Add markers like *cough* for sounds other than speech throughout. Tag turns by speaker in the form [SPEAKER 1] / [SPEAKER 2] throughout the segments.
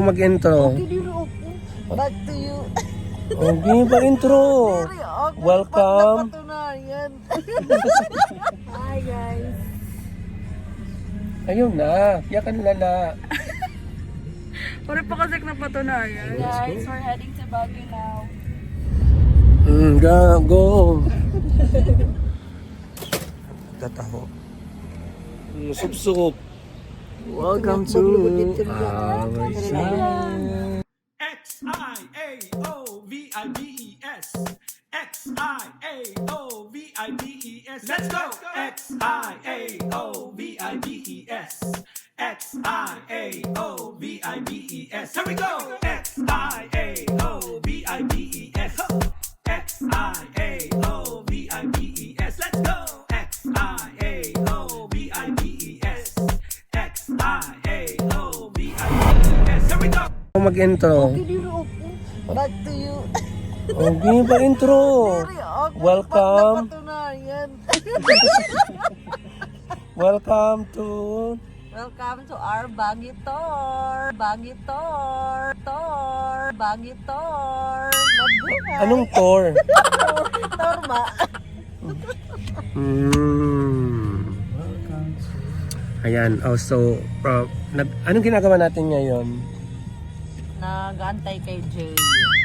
[SPEAKER 1] Mag-intro.
[SPEAKER 2] Back to you.
[SPEAKER 1] Okay, pa-intro.
[SPEAKER 2] Very awkward
[SPEAKER 1] Welcome. *laughs*
[SPEAKER 2] Hi guys.
[SPEAKER 1] Ayun na, yakan lala.
[SPEAKER 3] Pare pa kasi na patunayan.
[SPEAKER 2] Guys, we're heading to Baguio now.
[SPEAKER 1] Mm, go, go. Tataho. Mm, sup-sup. Welcome to side.
[SPEAKER 4] X I A O V I B E S. X I A O V I B E S. Let's go. X I A O V I B E S. X I A O V I B E S. Here we go.
[SPEAKER 1] Mag-intro.
[SPEAKER 2] Back to you.
[SPEAKER 1] Okay.
[SPEAKER 2] Very awkward
[SPEAKER 1] Welcome. *laughs* Welcome to...
[SPEAKER 2] Welcome to our Baguio tour. Baguio tour. Tour. Baguio tour. Mabuhay.
[SPEAKER 1] Anong tour? *laughs*
[SPEAKER 2] tour ba?
[SPEAKER 1] Hmm. Ayan, oh, so, uh, nag, anong ginagawa natin ngayon?
[SPEAKER 2] Nag-antay kay Jay.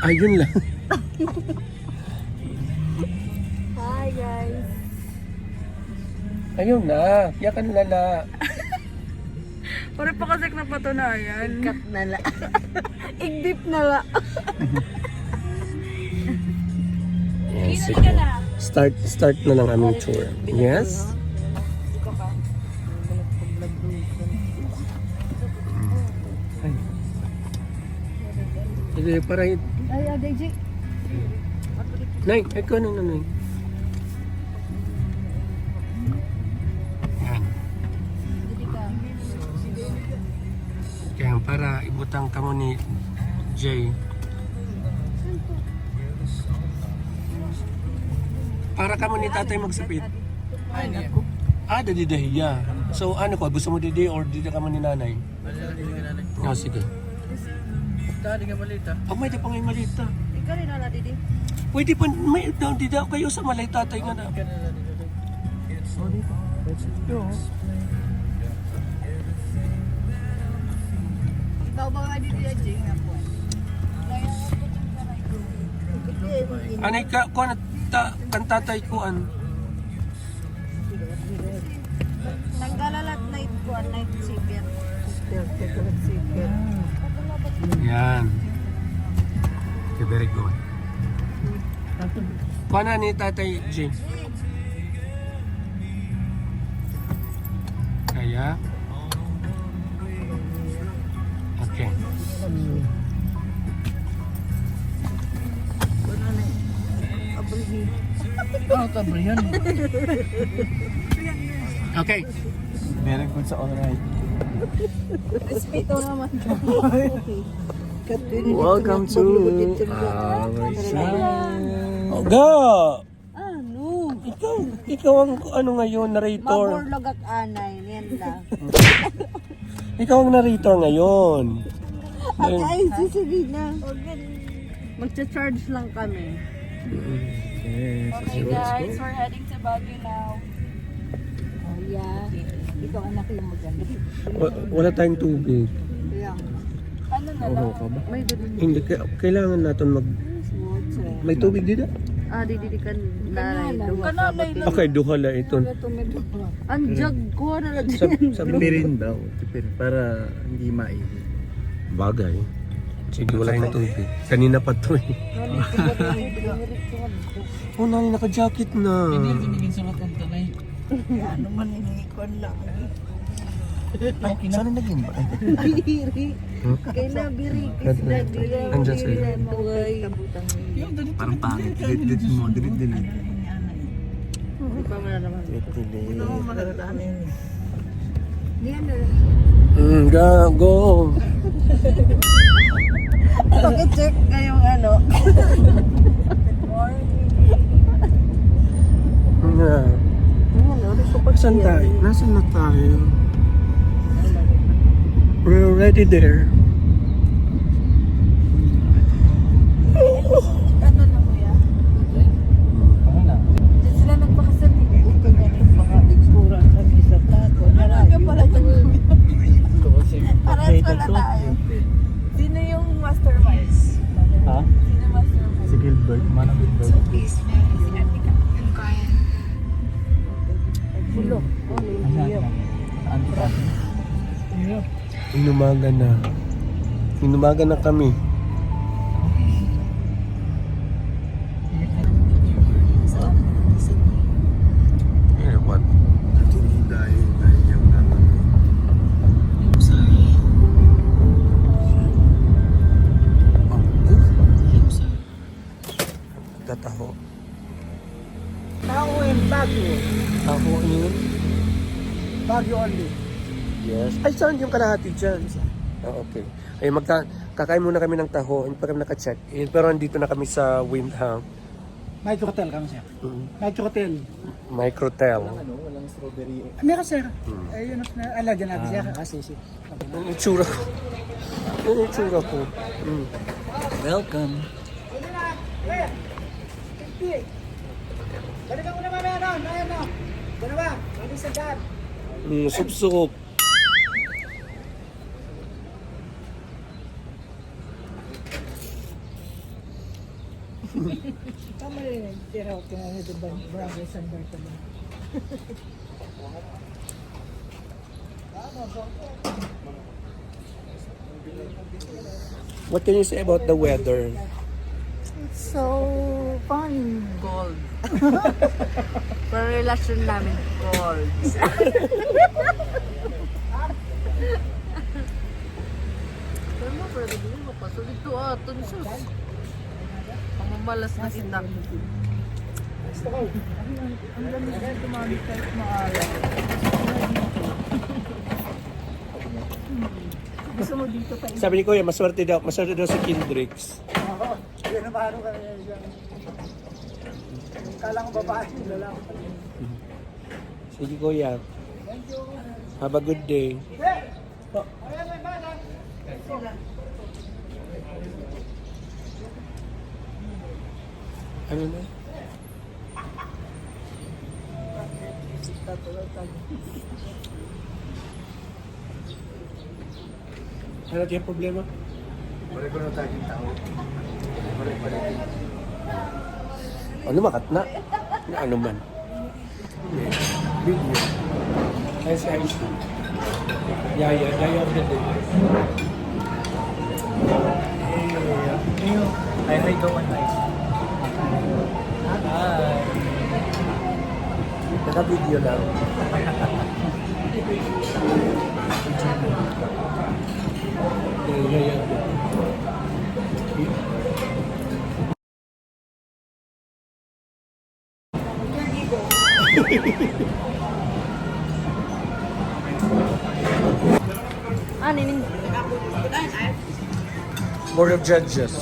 [SPEAKER 1] Ayun lang.
[SPEAKER 2] Hi guys.
[SPEAKER 1] Ayun na, yakan lala.
[SPEAKER 3] Pare pa kasi na patunayan.
[SPEAKER 2] Cut na la. *laughs* Igdip na la.
[SPEAKER 1] Yes, *laughs* sige. Start, start na lang aming tour. Yes? Hindi, para
[SPEAKER 2] Ay, Aday Jay.
[SPEAKER 1] Nay, ikaw na nanay. Kaya para ibutang ka mo ni Jay. Para ka mo ni tatay magsapit. Ah, dadi dahiya. So ano ko, gusto mo didi or didi ka mo ni nanay? Oh, sige.
[SPEAKER 4] Dali nga malita.
[SPEAKER 1] Oh, may di pa ngayon malita.
[SPEAKER 2] Ikaw rin na didi.
[SPEAKER 1] Pwede pa, may, di daw kayo sa malay tatay nga na.
[SPEAKER 2] Ikaw ba nga didi Jay nga po?
[SPEAKER 1] Anay ka, ko na ta, kan tatay ko an.
[SPEAKER 2] Nanggalalat night ko, night seeker.
[SPEAKER 1] Yan. Okay, very good. Kuha ni tatay James. Kaya. Okay.
[SPEAKER 4] Ta ba yan?
[SPEAKER 1] Okay.
[SPEAKER 4] Very good sa alright.
[SPEAKER 2] Respeto naman.
[SPEAKER 1] Welcome to our side. Oh, go!
[SPEAKER 2] Ano?
[SPEAKER 1] Ikaw, ikaw ang ano ngayon, narrator.
[SPEAKER 2] Maburlog at anay. Yan lang.
[SPEAKER 1] Ikaw ang narrator ngayon.
[SPEAKER 2] Ay, sige na. Magcha-charge lang kami.
[SPEAKER 1] Okay,
[SPEAKER 2] guys, we're heading to Baguio now. Oh, yeah. Ikaw anak yung maganda.
[SPEAKER 1] Wala tayong tubig.
[SPEAKER 2] Yeah.
[SPEAKER 3] Ano na
[SPEAKER 1] Oo
[SPEAKER 3] lang?
[SPEAKER 1] ka ba?
[SPEAKER 2] May dudun
[SPEAKER 1] Hindi, ka- kailangan natin mag... May tubig dito?
[SPEAKER 2] Ah, dididikan na duwa
[SPEAKER 3] Kananay lang.
[SPEAKER 1] Okay, duha la ito.
[SPEAKER 2] Ang jug ko na lang.
[SPEAKER 1] Sa, sa
[SPEAKER 5] Tipirin daw. Tipirin para hindi maihi.
[SPEAKER 1] bagay. Sige, wala tayong tubig. Kanina pa to eh. Oh, nani, naka-jacket na.
[SPEAKER 4] Binigin sa matang tanay.
[SPEAKER 2] Ano man inikon lang.
[SPEAKER 5] Ay, saan naging ba?
[SPEAKER 2] Biri. Kay na biri. Kasi na biri.
[SPEAKER 1] Andyan sa'yo.
[SPEAKER 2] Buhay.
[SPEAKER 5] Parang pangit. Delete, mo. Delete, delete.
[SPEAKER 2] Hindi pa mo na naman.
[SPEAKER 5] Delete, delete.
[SPEAKER 2] Yan na.
[SPEAKER 1] Mm, go, go.
[SPEAKER 2] Pag-check ngayong ano.
[SPEAKER 1] Yeah. Saan tayo? Nasaan na tayo? We're already there.
[SPEAKER 3] Sino yung mastermind?
[SPEAKER 6] Ha?
[SPEAKER 3] Sino mastermind?
[SPEAKER 6] Si Gilbert. Manang Gilbert. So please, man.
[SPEAKER 1] Inumaga na. Inumaga na kami. What?
[SPEAKER 7] Dahil dahil yung naman.
[SPEAKER 1] Tataho.
[SPEAKER 8] Tao in Baguio.
[SPEAKER 1] Taho in?
[SPEAKER 8] Baguio only.
[SPEAKER 1] Yes. Ay, saan yung kalahati dyan? Ah, okay. Ay, magka, kakain muna kami ng taho. Hindi pa kami naka-check-in. Pero andito na kami sa Windham.
[SPEAKER 8] Micro hotel kami sir.
[SPEAKER 1] Mm.
[SPEAKER 8] Micro hotel.
[SPEAKER 1] Microtel.
[SPEAKER 6] Ano, walang strawberry.
[SPEAKER 8] Ah, Meron sir. Ayun na alagyan natin siya kasi si.
[SPEAKER 1] Yung itsura ko. Yung itsura ko. Mm.
[SPEAKER 6] Welcome.
[SPEAKER 8] Balik mo naman meron. Ayan na. Ano ba? Balik sa dad.
[SPEAKER 1] Mm, sup-sup.
[SPEAKER 8] Tama rin. Tira ko kaya ito ba? Barangay San Bartolome.
[SPEAKER 1] What can you say about the weather?
[SPEAKER 3] So, fun.
[SPEAKER 2] Gold. *laughs* Pero relasyon namin, gold. *laughs* Pero mo, pwede din mo pa. So, dito aton sus. Pamamalas na kita.
[SPEAKER 3] Ang ganda siya tumawag kahit maalam. Gusto mo dito pa
[SPEAKER 1] Sabi ni Kuya, maswerte daw, maswerte daw si Kindrix.
[SPEAKER 8] Oo. Yun ang ano kami dyan. Kala ko babae. Lalaki.
[SPEAKER 1] Sige Kuya. Have a good day. Ano na? Ano yung problema?
[SPEAKER 7] Wala ko na tayong tao. Wala pa rin.
[SPEAKER 1] Ano makat na? Ano man? Video. Ay, si Ice Cream. Yaya, yaya of the day.
[SPEAKER 6] Hi, hi, go on, guys.
[SPEAKER 1] Naka-video lang. Of the day.
[SPEAKER 2] Ah.
[SPEAKER 1] Board of Judges.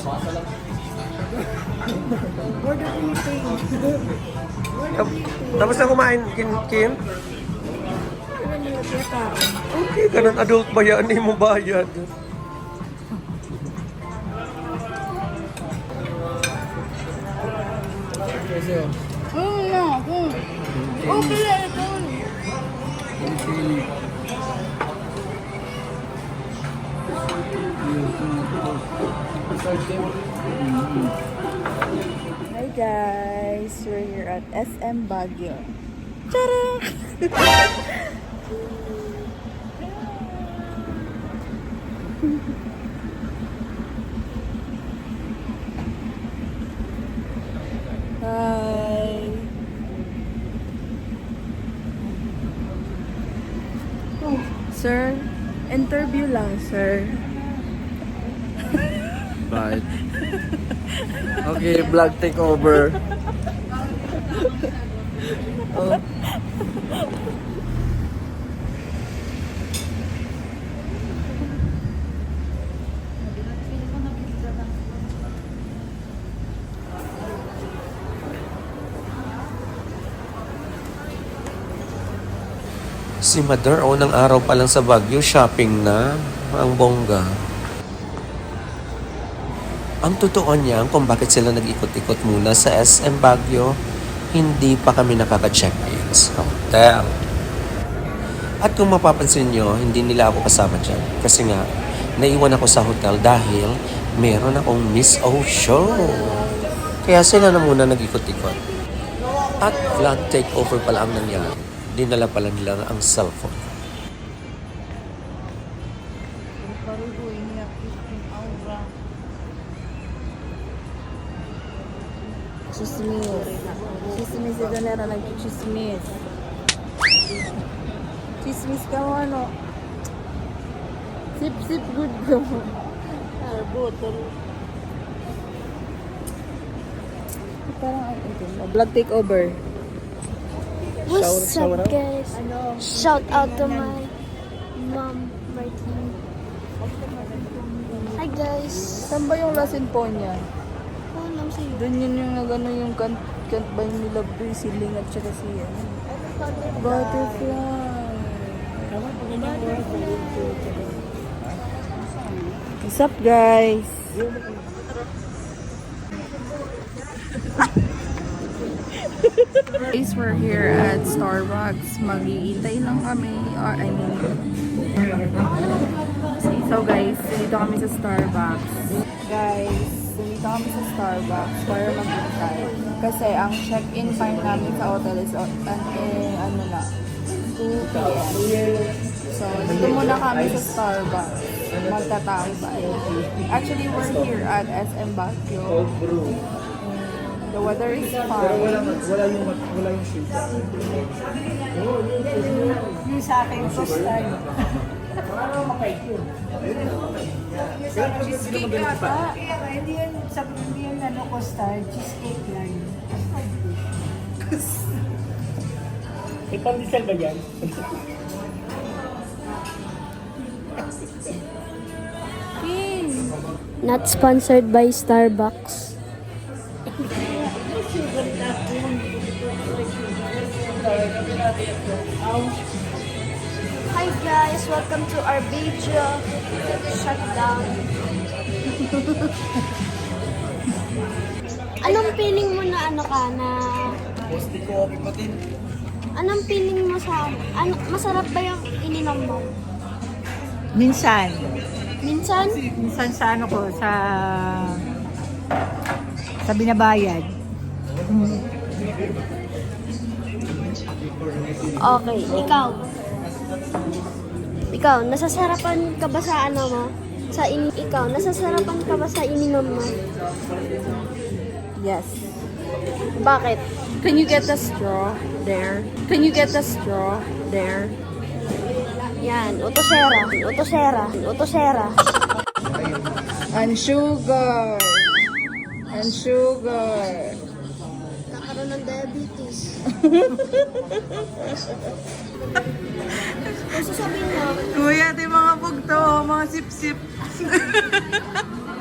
[SPEAKER 1] Tapos na kumain, Kim? Kim? Okay, ganun adult ba yan? Hindi mo bayad.
[SPEAKER 2] Oo na, ako. Okay, ito.
[SPEAKER 3] Hi guys, we're here at SM Baguio. *laughs* Hi. Oh, sir, interview lang, sir.
[SPEAKER 1] Bye. *laughs* Okay, vlog take over. Si Mother, unang araw pa lang sa Baguio, shopping na. Ang bongga. Ang totoo niyan kung bakit sila nag-ikot-ikot muna sa SM Baguio, hindi pa kami nakaka-check-in sa hotel. At kung mapapansin nyo, hindi nila ako kasama dyan. Kasi nga,
[SPEAKER 9] naiwan ako sa hotel dahil meron akong Miss O show. Kaya sila na muna nag-ikot-ikot. At vlog takeover pala ang nangyari. Dinala pala nila ang cellphone.
[SPEAKER 3] Chismis. Chismis si Donera nag-chismis. Chismis ka mo ano. Sip, sip, good ka mo. Ah. Parang ang ito. Vlog takeover.
[SPEAKER 10] What's up, guys? Shout out to my mom here. Hi, guys.
[SPEAKER 3] Saan ba yung Las Imponia?
[SPEAKER 10] Oh, alam sa'yo.
[SPEAKER 3] Doon yun yung nagano yung kant, kant by nila Brie, si Ling at saka si ano. Butterfly. What's up guys? Guys, we're here at Starbucks. Mag-iintay lang kami. Or, I mean, so guys, dito kami sa Starbucks. Guys, dito kami sa Starbucks para mag-intay. Kasi ang check-in time namin sa hotel is uh, eh, ano na, 2 p.m. So, dito muna kami sa Starbucks. Magtatambay. Actually, we're here at SM Baguio. The weather is fine.
[SPEAKER 6] Wala yung, wala yung shade.
[SPEAKER 5] Yung sa akin, postal.
[SPEAKER 3] Cheesecake yata.
[SPEAKER 5] Hindi sabi hindi yan ano, postal. Cheesecake lang.
[SPEAKER 6] May pandesal ba yan?
[SPEAKER 10] Not sponsored by Starbucks. Hi guys, welcome to our video shutdown. Anong feeling mo na ano ka na Anong feeling mo sa ano, masarap ba yung ininom mo?
[SPEAKER 5] Minsan.
[SPEAKER 10] Minsan?
[SPEAKER 5] Minsan sa ano ko, sa sa binabayad.
[SPEAKER 10] Okay, ikaw. Ikaw, nasasarapan ka ba sa ano mo? Sa in ikaw, nasasarapan ka ba sa ininom mo?
[SPEAKER 3] Yes.
[SPEAKER 10] Bakit?
[SPEAKER 3] Can you get the straw there? Can you get the straw there?
[SPEAKER 10] Yan, utosera. Utosera. Utosera. *laughs*
[SPEAKER 3] And sugar. And sugar.
[SPEAKER 10] Nakaroon ng diabetes. Kung sasabihin mo,
[SPEAKER 3] Kuya, ito yung mga bugto, mga sip-sip. *laughs*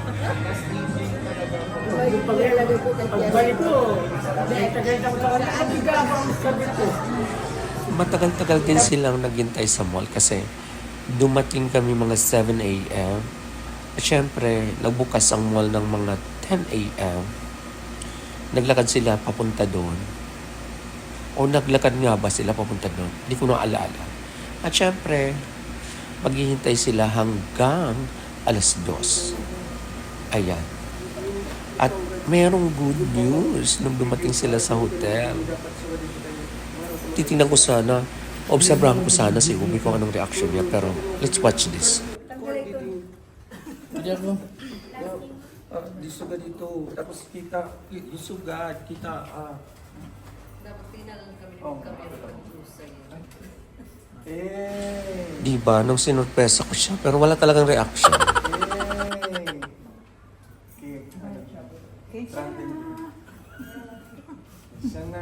[SPEAKER 6] tagal na ko biga ako ang sabi ko.
[SPEAKER 9] Matagal-tagal din silang naghintay sa mall kasi dumating kami mga 7 a.m. At syempre, nagbukas ang mall ng mga 10 a.m. Naglakad sila papunta doon. O naglakad nga ba sila papunta doon? Hindi ko na alala. At syempre, maghihintay sila hanggang alas 2. Ayan. At merong good news nung dumating sila sa hotel titingnan ko sana, obserbahan ko sana si Umi kung anong reaction niya. Pero let's watch this.
[SPEAKER 6] Hindi ako. Ah, di sugat dito. Tapos kita, sugat, kita, ah. Dapat tinalang kami oh. Eh,
[SPEAKER 9] Di ba? Nung sinurpresa ko siya, pero wala talagang reaction.
[SPEAKER 6] eh. Okay. Sana.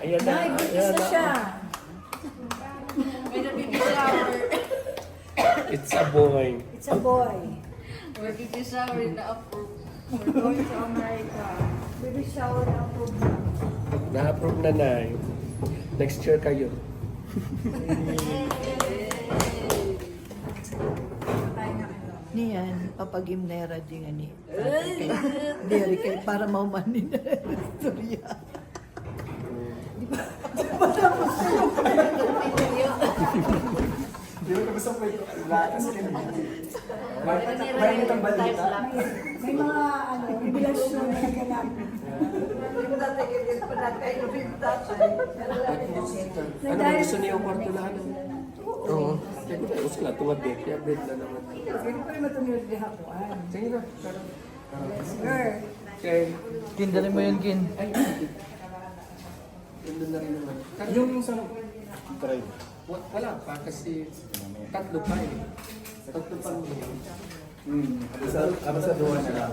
[SPEAKER 1] Ayan na.
[SPEAKER 5] Ay, buntis
[SPEAKER 1] Ayan
[SPEAKER 5] na siya.
[SPEAKER 1] It's a boy.
[SPEAKER 5] It's a boy.
[SPEAKER 2] We're baby shower na approve.
[SPEAKER 5] We're going to America. Baby shower na po.
[SPEAKER 1] Na-approve na na. Next year kayo.
[SPEAKER 5] Niyan, papagimnera din nga ni. Diri kay para maumanin na istorya.
[SPEAKER 6] Di ba gusto ko ito? Kasi May itang balita.
[SPEAKER 5] May mga ano, revelasyon na naganap.
[SPEAKER 1] Ano ba gusto niyo kwarto na ano? Oo. Sige, tayo sila. Tuwad din. Kaya bed na naman.
[SPEAKER 5] Pwede pa rin matunod di hapuan.
[SPEAKER 1] Sige na.
[SPEAKER 5] Girl,
[SPEAKER 1] Okay.
[SPEAKER 11] Kindarin mo yun, Kin.
[SPEAKER 1] Ay, Yun na rin naman. Pero,
[SPEAKER 6] Yung isang drive.
[SPEAKER 1] wa- wala pa kasi tatlo pa eh. Tatlo pa eh.
[SPEAKER 6] Hmm. Sa, abas sa duwa na lang.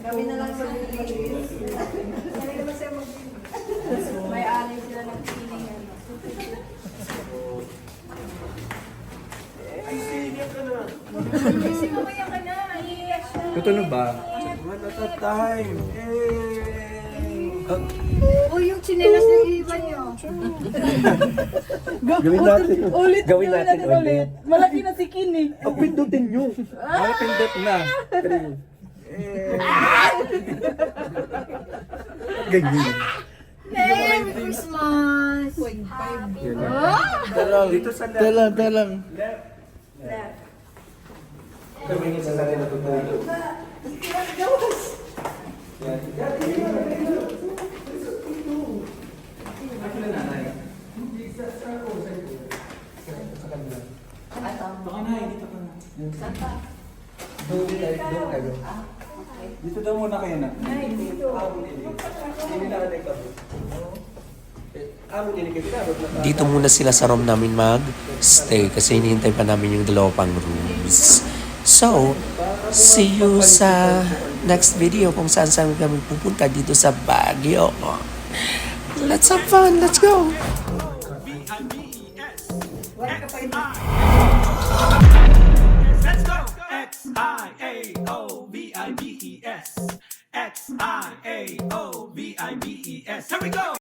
[SPEAKER 3] Kami na lang sa May piling. Kasi mamaya ka na, siya.
[SPEAKER 6] Tutunog ba?
[SPEAKER 1] One at a time.
[SPEAKER 2] Uy, yung chinelas na iba niyo. *laughs*
[SPEAKER 1] Gawin natin.
[SPEAKER 3] Ulit,
[SPEAKER 1] Gawin natin ulit.
[SPEAKER 3] Malaki na si Kin eh.
[SPEAKER 1] Ang pindutin nyo.
[SPEAKER 6] Mga pindot na. Ganyan.
[SPEAKER 2] Merry Christmas!
[SPEAKER 1] Pero dito sa left.
[SPEAKER 11] Telang, telang.
[SPEAKER 1] Kami sa sa na tutulog.
[SPEAKER 6] Dito daw muna kayo na.
[SPEAKER 9] Dito muna sila sa room namin mag-stay kasi hinihintay pa namin yung dalawa pang rooms. So, see you sa next video kung saan saan kami pupunta dito sa Baguio. Let's have fun! Let's go!
[SPEAKER 12] V-I-B-E-S. X-I. X I A O
[SPEAKER 1] V I B E S. X I A O V I B E S.
[SPEAKER 12] Here we go.